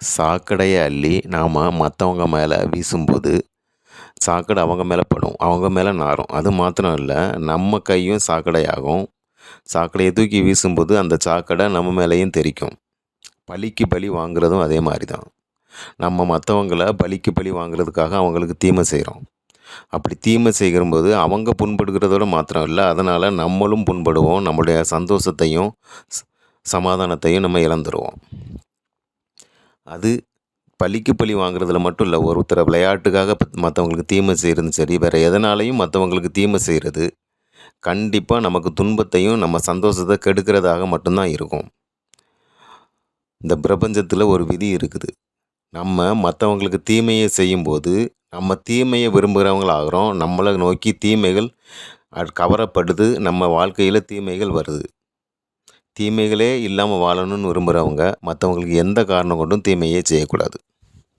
சாக்கடையை அள்ளி நாம் மற்றவங்க மேலே வீசும்போது சாக்கடை அவங்க மேலே படும். அவங்க மேலே நாரும். அது மாத்திரம் இல்லை நம்ம கையும் சாக்கடையாகும். சாக்கடையை தூக்கி வீசும்போது அந்த சாக்கடை நம்ம மேலேயும் தெறிக்கும். பலிக்கு பலி வாங்குறதும் அதே மாதிரி தான் நம்ம மற்றவங்கள பலிக்கு பலி வாங்குறதுக்காக அவங்களுக்கு தீமை செய்கிறோம் அப்படி தீமை செய்கிறம்போது அவங்க புண்படுகிறதோட மாத்திரம் இல்லை அதனால் நம்மளும் புண்படுவோம். நம்மளுடைய சந்தோஷத்தையும் சமாதானத்தையும் நம்ம இழந்துருவோம். அது பழிக்கு பழி வாங்குறதுல மட்டும் இல்லை ஒருத்தரை விளையாட்டுக்காக மற்றவங்களுக்கு தீமை செய்கிறதும் சரி வேறு எதனாலையும் மற்றவங்களுக்கு தீமை செய்கிறது கண்டிப்பாக நமக்கு துன்பத்தையும் நம்ம சந்தோஷத்தை கெடுக்கிறதாக மட்டும்தான் இருக்கும். இந்த பிரபஞ்சத்தில் ஒரு விதி இருக்குது. நம்ம மற்றவங்களுக்கு தீமையை செய்யும்போது நம்ம தீமையை விரும்புகிறவங்களாகிறோம் நம்மளை நோக்கி தீமைகள் கவரப்படுது நம்ம வாழ்க்கையில் தீமைகள் வருது. தீமைகளே இல்லாமல் வாழணும்னு விரும்புகிறவங்க மற்றவங்களுக்கு எந்த காரணம் கொண்டும் தீமையே செய்யக்கூடாது.